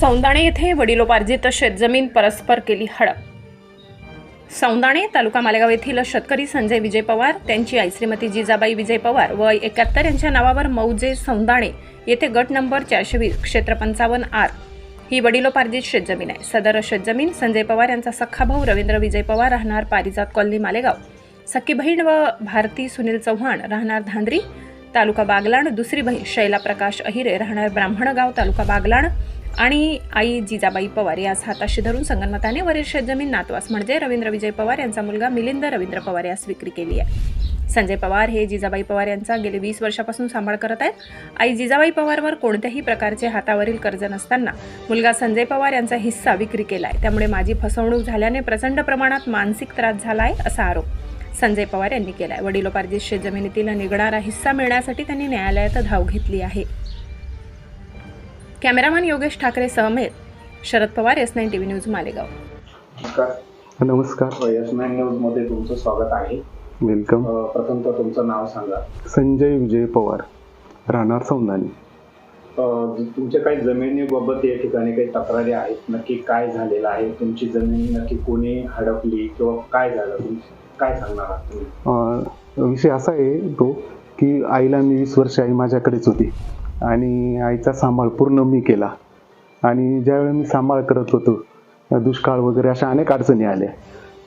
सौंदाणे येथे वडिलोपार्जित शेतजमीन परस्पर केली हडप. सौंदाणे तालुका मालेगाव येथील शेतकरी संजय विजय पवार त्यांची आई श्रीमती जिजाबाई विजय पवार व एकाहत्तर यांच्या नावावर मौजे सौंदाणे येथे गट नंबर चारशे वीस क्षेत्र पंचावन्न आर. ही वडिलोपार्जित शेतजमीन आहे. सदर शेतजमीन संजय पवार यांचा सख्खा भाऊ रवींद्र विजय पवार राहणार पारिजात कॉलनी मालेगाव. सख्खी बहीण व भारती सुनील चव्हाण राहणार धांद्री. तालुका बागलाण दुसरी बहीण शैला प्रकाश अहिरे राहणार ब्राह्मणगाव तालुका बागलाण. आणि आई जिजाबाई पवार यास हाताशी धरून संगनमताने वरील शेतजमीन नातवास म्हणजे रवींद्र विजय पवार यांचा मुलगा मिलिंद रवींद्र पवार यास विक्री केली आहे. संजय पवार हे जिजाबाई पवार यांचा गेले वीस वर्षापासून सांभाळ करत आहेत. आई जिजाबाई पवारवर कोणत्याही प्रकारचे हातावरील कर्ज नसताना मुलगा संजय पवार यांचा हिस्सा विक्री केला आहे त्यामुळे माझी फसवणूक झाल्याने प्रचंड प्रमाणात मानसिक त्रास झाला आहे असा आरोप संजय पवार यांनी केला आहे वडिलोपार्जित शेतजमिनीतील निघणारा हिस्सा मिळण्यासाठी त्यांनी न्यायालयात धाव घेतली आहे. Cameraman Yogesh Thackeray सहमेत Sharad Pawar S nine T V news Malegaon. नमस्कार. नमस्कार. यस नाईन न्यूजमध्ये तुमचं स्वागत आहे. वेलकम. अ, प्रथमतः तुमचं नाव सांगा. संजय विजय पवार राहणार सौंदानी. अ, तुमच्या काही जमिनीबाबत या ठिकाणी काही तक्रारी आहेत? नक्की काय झालेलं आहे? तुमची जमीन नक्की कोणी हडपली किंवा काय झालं? तुमची काय सांगणार आहात तुम्ही? अं, विषय असा आहे तो की आईला मी वीस वर्ष आई माझ्याकडेच होती. आणि आईचा सांभाळ पूर्ण मी केला. आणि ज्यावेळी मी सांभाळ करत होतो दुष्काळ वगैरे अशा अनेक अडचणी आल्या.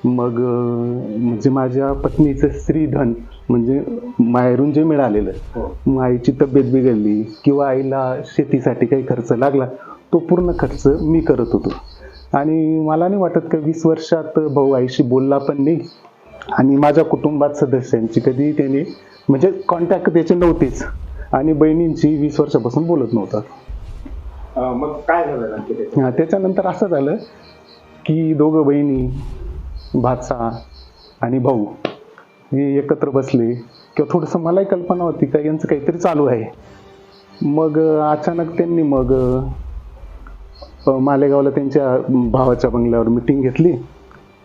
मग म्हणजे माझ्या पत्नीचं स्त्रीधन म्हणजे माहेरून जे मिळालेलं हो. मग आईची तब्येत बिघडली किंवा आईला शेतीसाठी काही खर्च लागला तो पूर्ण खर्च मी करत होतो. आणि मला नाही वाटत का वीस वर्षात भाऊ आईशी बोलला पण नाही. आणि माझ्या कुटुंबात सदस्यांची कधी त्याने म्हणजे कॉन्टॅक्ट त्याचे नव्हतेच. आणि बहिणींची वीस वर्षापासून बोलत नव्हता. मग काय झालं नक्की हा, त्याच्यानंतर असं झालं की दोघं बहिणी भाचा आणि भाऊ हे एकत्र बसले किंवा थोडंसं मलाही कल्पना होती का यांचं काहीतरी चालू आहे. मग अचानक त्यांनी मग मालेगावला त्यांच्या भावाच्या बंगल्यावर मिटिंग घेतली.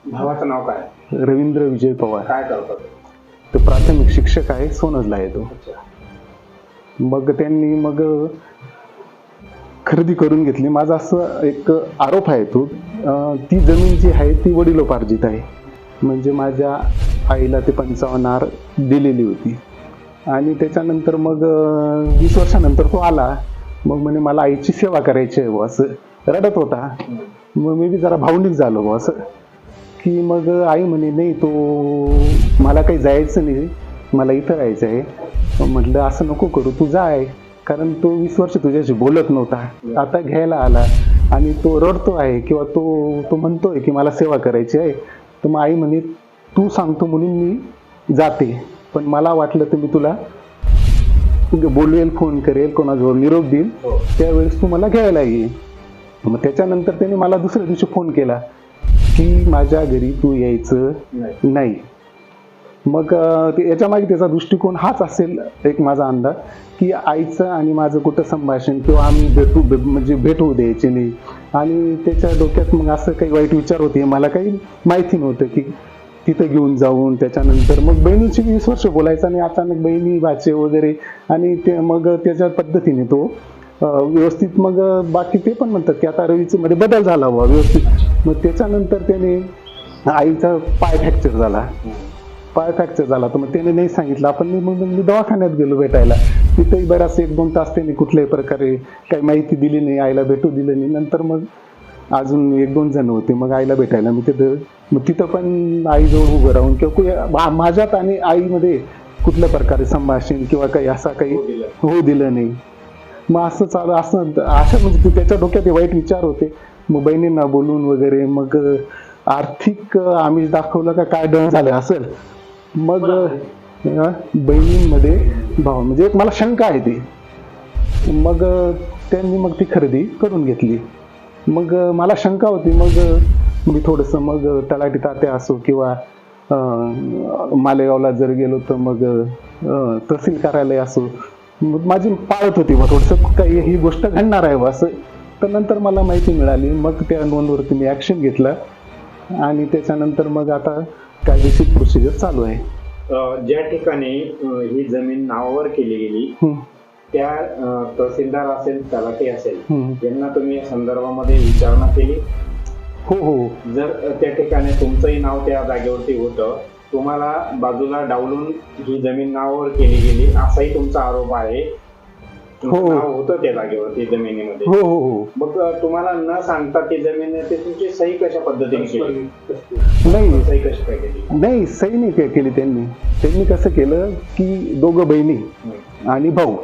भावाचं नाव काय? रवींद्र विजय पवार. काय करतात तो प्राथमिक शिक्षक आहे सोनजला आहे तो. मग त्यांनी मग खरेदी करून घेतली. माझा असं एक आरोप आहे तो. ती जमीन जी आहे ती वडिलोपार्जित आहे. म्हणजे माझ्या आईला ते पंचावन्न आर दिलेली होती. आणि त्याच्यानंतर मग वीस वर्षानंतर तो आला. मग म्हणे मला आईची सेवा करायची आहे बुवा असं रडत होता. मग मी बी जरा भावनिक झालो बुवा असं. की मग आई म्हणे नाही तो मला काही जायचं नाही. मला इथं राहायचं आहे. म्हटलं असं नको करू तू जाय कारण तो वीस वर्ष तुझ्याशी बोलत नव्हता. आता घ्यायला आला आणि तो रडतो आहे किंवा तो तो म्हणतोय की मला सेवा करायची आहे. तर मग आई म्हणे तू सांगतो म्हणून मी जाते. पण मला वाटलं तर मी तुला बोलवेल फोन करेल कोणाजवळ निरोप देईल. हो. त्यावेळेस तू मला घ्यायला ये. मग त्याच्यानंतर त्याने मला दुसऱ्या दिवशी फोन केला की माझ्या घरी तू यायचं नाही. नाही. मग याच्यामागे ते- त्याचा दृष्टिकोन हाच असेल एक माझा अंदाज की आईचं आणि माझं कुठं संभाषण किंवा आम्ही भेटू भे- म्हणजे भेट होऊ द्यायचे नाही. आणि त्याच्या डोक्यात मग असं काही वाईट विचार होते मला काही माहिती नव्हतं की तिथं घेऊन जाऊन त्याच्यानंतर मग बहिणीची वीस वर्ष बोलायचं आणि अचानक बहिणी भाचे वगैरे आणि ते मग त्याच्या पद्धतीने तो व्यवस्थित मग बाकी ते पण म्हणतात की आता रवीचं मध्ये बदल झाला बुवा व्यवस्थित. मग त्याच्यानंतर त्याने आईचा पाय फ्रॅक्चर झाला. पाय फ्रॅक्चर झाला. तर मग त्याने नाही सांगितलं. आपण मी मग मी दवाखान्यात गेलो भेटायला. तिथेही बराच एक दोन तास त्यांनी कुठल्याही प्रकारे काही माहिती दिली नाही आईला भेटू दिलं नाही. नंतर मग अजून एक दोन जण होते. मग आईला भेटायला. मी तिथं मग तिथं पण आईजवळ उभं राहून किंवा माझ्यात आणि आईमध्ये कुठल्या प्रकारे संभाषण किंवा काही असा काही हो दिलं. होऊ दिलं नाही. मग असं चालू असं अशा म्हणजे ते- त्याच्या डोक्यात वाईट विचार होते. मग बहिणींना बोलून वगैरे मग आर्थिक आमिष दाखवलं का काय डण झालं असेल मग बहिणींमध्ये भाव. म्हणजे एक मला शंका आहे ती. मग त्यांनी मग ती खरेदी करून घेतली. मग मला शंका होती. मग मी थोडंसं मग अं, तलाठी तात्या असो किंवा मालेगावला जर गेलो तर मग तहसील कार्यालय असो. मग माझी पाळत होती. मग थोडंसं काही ही गोष्ट घडणार आहे बा असं. तर नंतर मला माहिती मिळाली. मग त्या नोंदवरती मी ॲक्शन घेतलं. आणि त्याच्यानंतर मग आता कायदेशीर प्रोसिजर चालू आहे ज्या ठिकाणी ही जमीन नावावर केली गेली. त्या तहसीलदार असेल तलाठी असेल. यांना तुम्ही या संदर्भामध्ये विचारणा केली हो हो जर त्या ठिकाणी तुमचंही नाव त्या जागेवरती होतं तुम्हाला बाजूला डावलून ही जमीन नावावर केली गेली असाही तुमचा आरोप आहे हो. नाव होतं त्या जागेवरती जमिनीमध्ये. हो हो हो. मग तुम्हाला न सांगता ती जमीन आहे, ते तुमची सही कशा पद्धतीने केली? नाही. सही कशी काय केली? नाही सही नाही के- केली त्यांनी. त्यांनी कसं केलं की दोघं बहिणी. आणि भाऊ.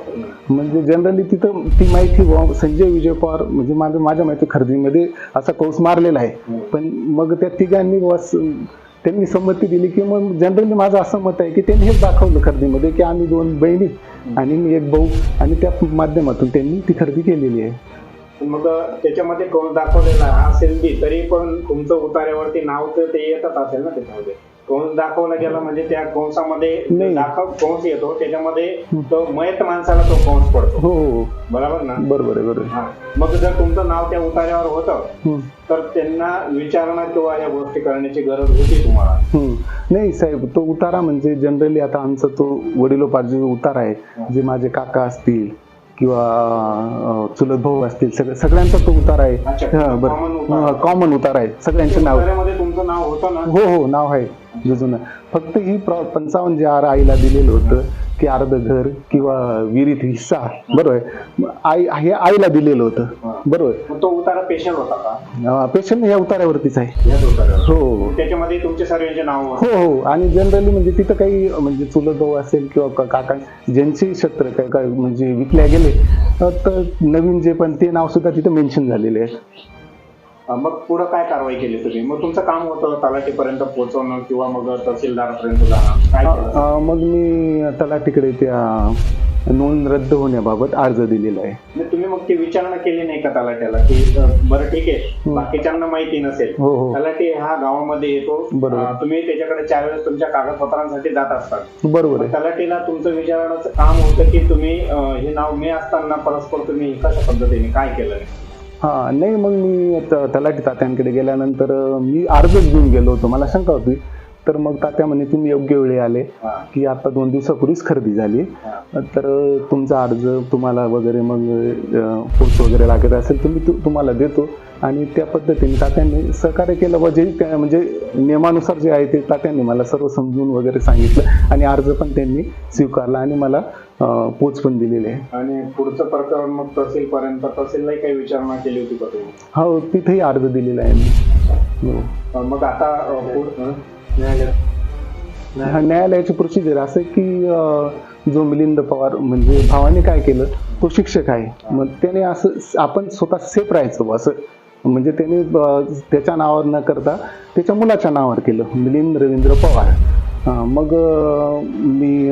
म्हणजे जनरली तिथं ती माहिती बुवा संजय विजय पवार म्हणजे माझं माझ्या माहिती खरेदीमध्ये असा कौस मारलेला आहे. पण मग त्या तिघांनी बुवा स- त्यांनी संमती दिली की मग जनरली माझं असं मत आहे की त्यांनी हेच दाखवलं खरेदीमध्ये की आम्ही दोन बहिणी आणि मी एक भाऊ आणि त्या माध्यमातून त्यांनी ती खरेदी केलेली आहे. मग त्याच्यामध्ये कौंस दाखवलेला असेल बी तरी पण तुमचं उतार्यावरती नाव तर ते येतच असेल ना त्याच्यामध्ये. कौंस दाखवला गेला म्हणजे त्या कंसामध्ये नाही. दाखव कंस येतो त्याच्यामध्ये तो मयत माणसाला तो कंस पडतो हो हो बरोबर ना बरोबर आहे बरोबर आहे. हा. मग जर तुमचं नाव त्या उतार्यावर होतं हम्म. तर त्यांना विचारणा किंवा या गोष्टी करण्याची गरज होती तुम्हाला हम्म. नाही साहेब तो उतारा म्हणजे जनरली आता आमचा तो वडिलोपार्जित उतारा आहे जे माझे काका असतील किंवा अं, चुलत भाऊ असतील सगळ्या सगळ्यांचा तो उतारा आहे अच्छा, हा, common बरं उतारा. कॉमन उतारा आहे सगळ्यांचे नाव उतार्यामध्ये तुमचं नाव होतं ना हो हो नाव आहे जुजून फक्त ही प्र- पंचावन्न जे आर आईला दिलेलं होतं की अर्ध घर किंवा विहिरीत हिस्सा बरोबर आहे? आई हे आईला दिलेलं होतं. बरोबर मग तो उतारा पेशल होता का? पेशंट ह्या उतार्यावरतीच आहे. याच उतार्यावर हो. त्याच्यामध्ये तुमचे सर्वांचे नाव. हो हो. आणि जनरली म्हणजे तिथं काही म्हणजे चुलत भाऊ असेल किंवा का- काका ज्यांचे क्षेत्र काय काय म्हणजे विकल्या गेले अ, तर नवीन जे पण ते नाव सुद्धा तिथं मेन्शन झालेले आहेत. मग पुढे काय कारवाई केली तुम्ही? मग तुमचं काम होतं तलाठीपर्यंत पोहोचवणं किंवा मग तहसीलदारापर्यंत जाणं. काय केलं? अ, मग मी तलाठीकडे त्या नोंद रद्द होण्याबाबत अर्ज दिलेला आहे. म्हणजे तुम्ही मग ती विचारणा केली नाही का तलाट्याला की अं, बरं ठीक आहे. बाकीच्यांना माहिती नसेल. हो हो. तलाठी हा गावामध्ये येतो. बरोबर. अं, तुम्ही त्याच्याकडे चार वेळेस तुमच्या कागदपत्रांसाठी जात असतात. बरोबर आहे. तलाठीला तुमचं विचारण्याचं काम होतं की तुम्ही अं, हे नाव मी असताना परस्पर तुम्ही कशा पद्धतीने काय केलं? हा नाही मग मी त- तलाठी तात्यांकडे गेल्यानंतर अ, मी अर्जच घेऊन गेलो होतो. मला शंका होती. तर मग तात्या म्हणे तुम्ही योग्य वेळी आले हा, की आता दोन दिवसापूर्वीच खरेदी झाली. हा. तर तुमचा अर्ज तुम्हाला वगैरे मग पोच वगैरे लागत असेल तुम्ही तु- तुम्हाला देतो. आणि त्या पद्धतीने तात्यांनी सहकार्य केलं. व जे त्या- म्हणजे नियमानुसार जे आहे ते तात्यांनी मला सर्व समजून वगैरे सांगितलं. आणि अर्ज पण त्यांनी स्वीकारला आणि मला पोच पण दिलेली आहे. आणि पुढचं प्रकरण मग तहसील पर्यंत तहसीललाही काही विचारणा केली होती का तुम्ही? हो तिथेही अर्ज दिलेला आहे मी. हो. मग आता? हा, न्यायालयाची प्रोसिजर असं की जो मिलिंद पवार म्हणजे भावाने काय केलं तो शिक्षक आहे. मग त्याने असं आपण स्वतः सेफ राहायचं असं. म्हणजे त्याने त्याच्या नावावर न करता त्याच्या मुलाच्या नावावर केलं मिलिंद रवींद्र पवार. मग मी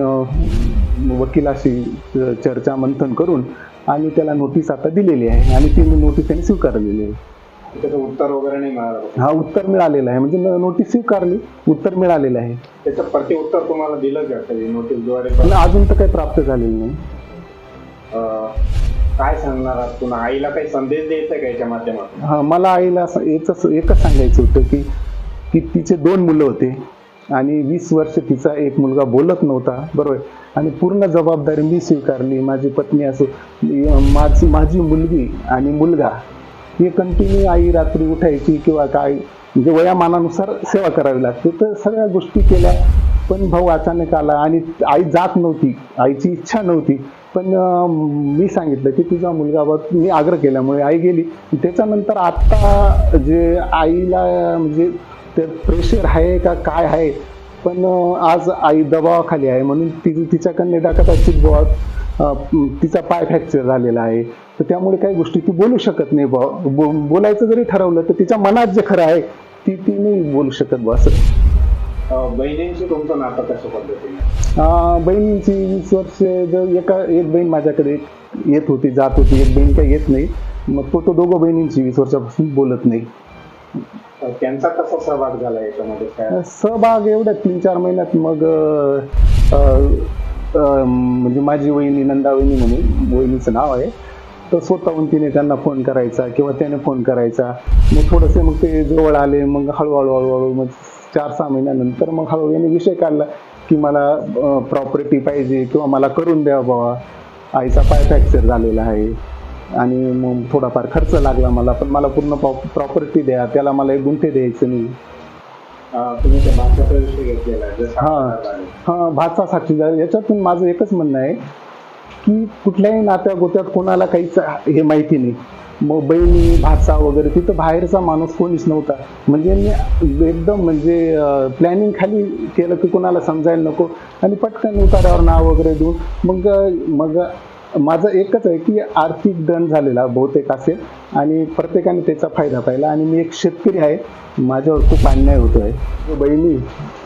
वकिलाशी चर्चा मंथन करून आणि त्याला नोटीस आता दिलेली आहे आणि ती नोटीस त्यांनी स्वीकारलेली आहे. त्याचं उत्तर वगैरे नाही मिळालं? हा उत्तर मिळालेलं आहे. म्हणजे नोटीस स्वीकारली उत्तर मिळालेलं आहे. त्याचं प्रति उत्तर तुम्हाला दिलं कधी? नोटीसद्वारे पण? अजून तर काही प्राप्त झालेलं नाही. काय सांगणार आहात पुन्हा? आईला काही संदेश द्यायचा का याच्या माध्यमातून? हा मला आईला एकच एकच सांगायचं होतं की की तिचे दोन मुलं होते. आणि वीस वर्ष तिचा एक मुलगा बोलत नव्हता बरोबर. आणि पूर्ण जबाबदारी मी स्वीकारली. माझी पत्नी असो माझी माझी मुलगी आणि मुलगा हे कंटिन्यू आई रात्री उठायची किंवा काय म्हणजे वयामानानुसार सेवा करावी लागते. तर सगळ्या गोष्टी केल्या पण भाऊ अचानक आला आणि आई जात नव्हती. आईची इच्छा नव्हती. पण मी सांगितलं की तुझा मुलगा बाबत मी आग्रह केल्यामुळे आई गेली. त्याच्यानंतर आत्ता जे आईला म्हणजे ते प्रेशर आहे का काय आहे? पण आज आई दबावाखाली आहे. म्हणून ती तिच्याकडे कदाचित बुवा तिचा पाय फ्रॅक्चर झालेला आहे. तर त्यामुळे काही गोष्टी ती बोलू शकत नाही बुवा. बो- बोलायचं जरी ठरवलं तर तिच्या मनात जे खरं आहे ती ती नाही बोलू शकत बुवा असं. अं, बहिणींशी तुमचं नातं कशा पद्धतीने? अं, बहिणींची वीस वर्ष जर एका एक बहीण माझ्याकडे येत होती जात होती. एक बहीण काही येत नाही. मग तो तो दोघं बहिणींची वीस वर्षापासून बोलत नाही. त्यांचा कसा सहभाग झाला याच्यामध्ये? काय? सहभाग एवढ्या तीन चार महिन्यात मग म्हणजे माझी वहिनी नंदा वहिनी म्हणून वहिनीचं नाव आहे तर स्वतःहून तिने त्यांना फोन करायचा किंवा त्याने फोन करायचा. मग थोडंसे मग ते जवळ आले मग हळूहळू हळूहळू मग चार सहा महिन्यानंतर मग हळूहळू याने विषय काढला की मला प्रॉपर्टी पाहिजे किंवा मला करून द्या बाबा. आईचा पाय फ्रॅक्चर झालेला आहे. आणि मग थोडाफार खर्च लागला मला पण मला पूर्ण प्रॉपर्टी द्या त्याला मला एक गुंठे द्यायचं नाही. तुम्ही त्या भाषाचा विषय घेतलेला आहे जर हा. हा भाचा साक्षीदार याच्यातून माझं एकच म्हणणं आहे की कुठल्याही नात्या गोत्यात कोणाला काहीच हे माहिती नाही. मग बहिणी भाचा वगैरे तिथं बाहेरचा माणूस कोणीच नव्हता. म्हणजे मी एकदम म्हणजे प्लॅनिंग खाली केलं की कोणाला समजायला नको. आणि पटकन उतार्यावर नाव वगैरे देऊन मग मग माझं एकच आहे की आर्थिक दंड झालेला बहुतेक असेल आणि प्रत्येकाने त्याचा फायदा पाहिला. आणि मी एक शेतकरी आहे. माझ्यावर खूप अन्याय होतोय. बहिणी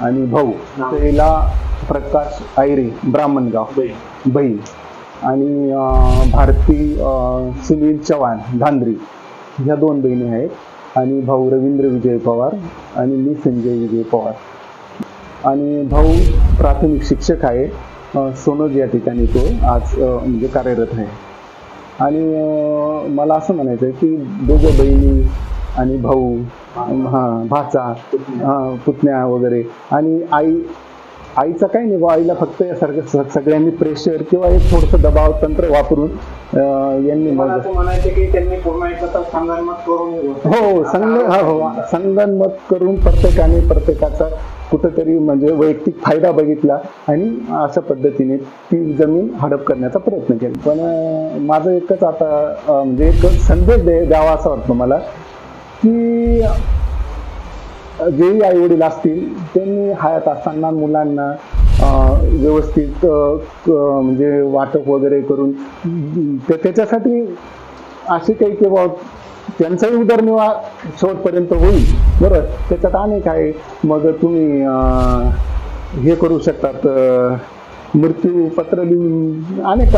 आणि भाऊ त्याला प्रकाश आयरे ब्राह्मणगाव बहीण. आणि भारती सुनील चव्हाण धांद्री. ह्या दोन बहिणी आहेत. आणि भाऊ रवींद्र विजय पवार आणि मी संजय विजय पवार. आणि भाऊ प्राथमिक शिक्षक आहे. सोनोज या ठिकाणी तो आज म्हणजे कार्यरत आहे. आणि मला असं म्हणायचं आहे की दोघं बहिणी आणि भाऊ हां भाचा हां पुतण्या वगैरे आणि आई आईचं काही नाही आईला फक्त यासारखं सगळ्यांनी प्रेशर किंवा एक थोडंसं दबाव तंत्र वापरून यांनी मग मला असं म्हणायचं की त्यांनी पूर्ण एकत्र संगनमत करून हो संग हा हो संगनमत करून प्रत्येकाने प्रत्येकाचा कुठंतरी म्हणजे वैयक्तिक फायदा बघितला आणि अशा पद्धतीने ती जमीन हडप करण्याचा प्रयत्न केला. पण माझं एकच आता म्हणजे एक संदेश दे द्यावा असा वाटतो मला की जेही आई वडील असतील त्यांनी हयात असताना मुलांना व्यवस्थित म्हणजे वाटप वगैरे करून त्याच्यासाठी असे काही किंवा त्यांचाही उदरनिर्वाह शेवटपर्यंत होईल. बरं त्याच्यात अनेक आहे. मग तुम्ही हे करू शकतात मृत्यू पत्र लिहून अनेक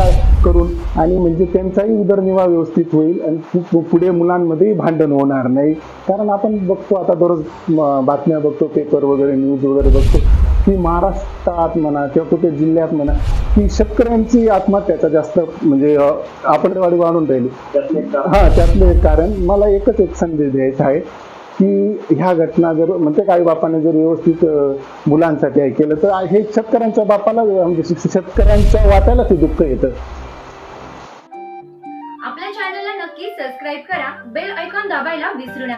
करून. आणि म्हणजे त्यांचाही उदरनिर्वाह व्यवस्थित होईल आणि पुढे मुलांमध्येही भांडण होणार नाही. कारण आपण बघतो आता दररोज बातम्या बघतो पेपर वगैरे न्यूज वगैरे बघतो. की महाराष्ट्रात म्हणा किंवा कुठे जिल्ह्यात म्हणा की शेतकऱ्यांची आत्महत्याचा जास्त म्हणजे अ, आपण वाढी वाढून राहिली. हा त्यातलं एक कारण. मला एकच एक संदेश द्यायचा आहे की ह्या घटना जर म्हणते काही बापाने जर व्यवस्थित मुलांसाठी हे केलं तर हे शेतकऱ्यांच्या बापाला म्हणजे शेत- शेतकऱ्यांच्या वाट्याला ते दुःख येतं. आपल्या चॅनलला नक्की सबस्क्राईब करा बेल ऐकॉन दाबायला विसरू नका.